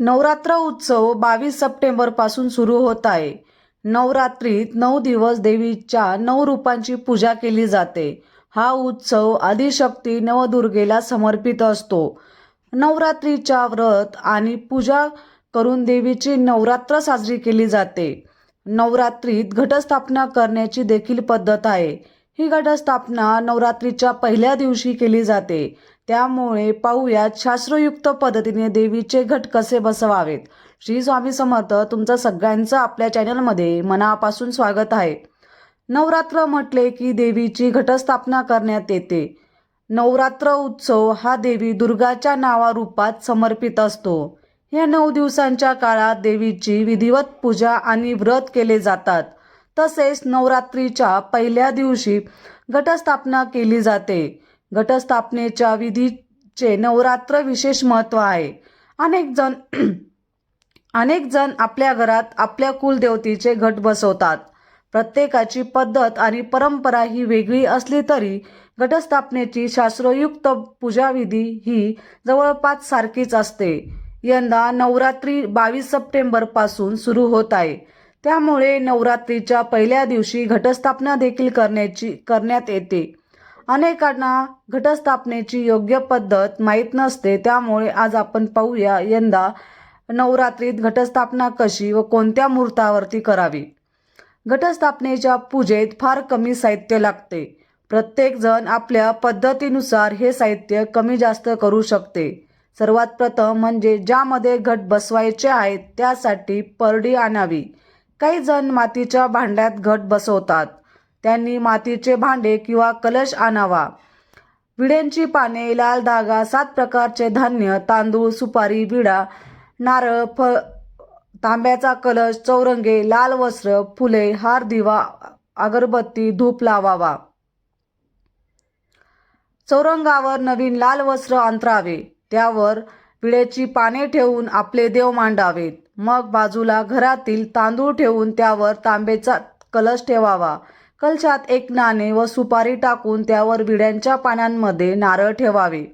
नवरात्र उत्सव बावीस सप्टेंबरपासून सुरू होत आहे. नवरात्रीत नऊ दिवस देवीच्या नऊ रूपांची पूजा केली जाते. हा उत्सव आदिशक्ती नवदुर्गेला समर्पित असतो. नवरात्रीच्या व्रत आणि पूजा करून देवीची नवरात्र साजरी केली जाते. नवरात्रीत घटस्थापना करण्याची देखील पद्धत आहे. ही घटस्थापना नवरात्रीच्या पहिल्या दिवशी केली जाते. त्यामुळे पाहूयात शास्त्रयुक्त पद्धतीने देवीचे घट कसे बसवावेत. श्री स्वामी समर्थ तुमचं सगळ्यांचं आपल्या चॅनलमध्ये मनापासून स्वागत आहे. नवरात्र म्हटले की देवीची घटस्थापना करण्यात येते. नवरात्र उत्सव हा देवी दुर्गाच्या नावारूपात समर्पित असतो. या नऊ दिवसांच्या काळात देवीची विधिवत पूजा आणि व्रत केले जातात. तसेच नवरात्रीच्या पहिल्या दिवशी घटस्थापना केली जाते. घटस्थापनेच्या विधीचे नवरात्र विशेष महत्त्व आहे. अनेक जण अनेक जण आपल्या घरात आपल्या कुलदेवतीचे घट बसवतात. प्रत्येकाची पद्धत आणि परंपरा ही वेगळी असली तरी घटस्थापनेची शास्त्रयुक्त पूजाविधी ही जवळपास सारखीच असते. यंदा नवरात्री बावीस सप्टेंबरपासून सुरू होत आहे. त्यामुळे नवरात्रीच्या पहिल्या दिवशी घटस्थापना देखील करण्याची करण्यात येते. अनेकांना घटस्थापनेची योग्य पद्धत माहीत नसते त्यामुळे आज आपण पाहूया यंदा नवरात्रीत घटस्थापना कशी व कोणत्या मुहूर्तावरती करावी. घटस्थापनेच्या पूजेत फार कमी साहित्य लागते. प्रत्येकजण आपल्या पद्धतीनुसार हे साहित्य कमी जास्त करू शकते. सर्वात प्रथम म्हणजे ज्यामध्ये घट बसवायचे आहेत त्यासाठी परडी आणावी. काही जण मातीच्या भांड्यात घट बसवतात. त्यांनी मातीचे भांडे किंवा कलश आणावा. विड्यांची पाने लाल धागा सात प्रकारचे धान्य तांदूळ सुपारी विडा नारळ फ तांब्याचा कलश चौरंगे लाल वस्त्र फुले हार दिवा अगरबत्ती धूप लावावा. चौरंगावर नवीन लाल वस्त्र अंतरावे. त्यावर विड्याची पाने ठेवून आपले देव मांडावेत. मग बाजूला घरातील तांदूळ ठेवून त्यावर तांब्याचा कलश ठेवावा. कलशात एक नाणे व सुपारी टाकून त्यावर विड्यांच्या पानांमध्ये नारळ ठेवावे.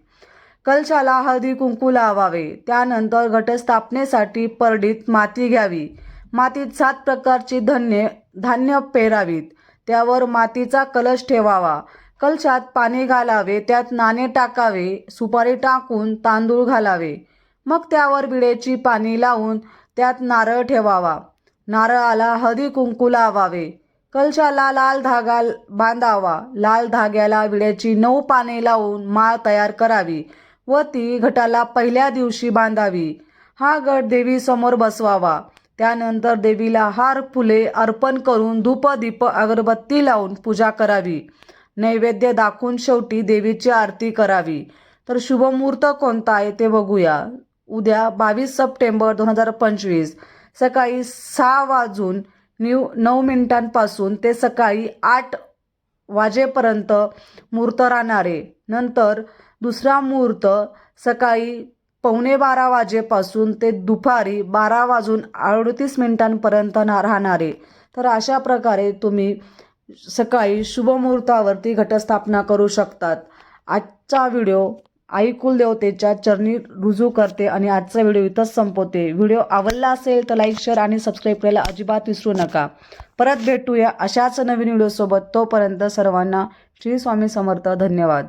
कलशाला हळदी कुंकू लावावे. त्यानंतर घटस्थापनेसाठी परडीत माती घ्यावी. मातीत सात प्रकारची धान्य धान्य पेरावीत. त्यावर मातीचा कलश ठेवावा. कलशात पाणी घालावे. त्यात नाणे टाकावे. सुपारी टाकून तांदूळ घालावे. मग त्यावर विडेची पाणी लावून त्यात नारळ ठेवावा. नारळाला हळदी कुंकू लावावे. कलशाला लाल धागा बांधावा. लाल धाग्याला विड्याची नऊ पाने लावून माळ तयार करावी व ती घटाला पहिल्या दिवशी बांधावी. हा घट देवीसमोर बसवावा. त्यानंतर देवीला हार फुले अर्पण करून धूप दीप अगरबत्ती लावून पूजा करावी. नैवेद्य दाखवून शेवटी देवीची आरती करावी. तर शुभमुहूर्त कोणता आहे ते बघूया. उद्या बावीस सप्टेंबर दोन हजार पंचवीस सकाळी सहा वाजून न्यू नऊ मिनिटांपासून ते सकाळी आठ वाजेपर्यंत मुहूर्त राहणारे. नंतर दुसरा मुहूर्त सकाळी पावणे बारा वाजेपासून ते दुपारी बारा वाजून अडतीस मिनिटांपर्यंत ना राहणारे. तर अशा प्रकारे तुम्ही सकाळी शुभमुहूर्तावरती घटस्थापना करू शकतात. आजचा व्हिडिओ आई कुलदेवतेच्या चरणी रुजू करते आणि आजचा व्हिडिओ इथंच संपवते. व्हिडिओ आवडला असेल तर लाईक शेअर आणि सबस्क्राईब करायला अजिबात विसरू नका. परत भेटूया अशाच नवीन व्हिडिओसोबत. तोपर्यंत सर्वांना श्री स्वामी समर्थ. धन्यवाद.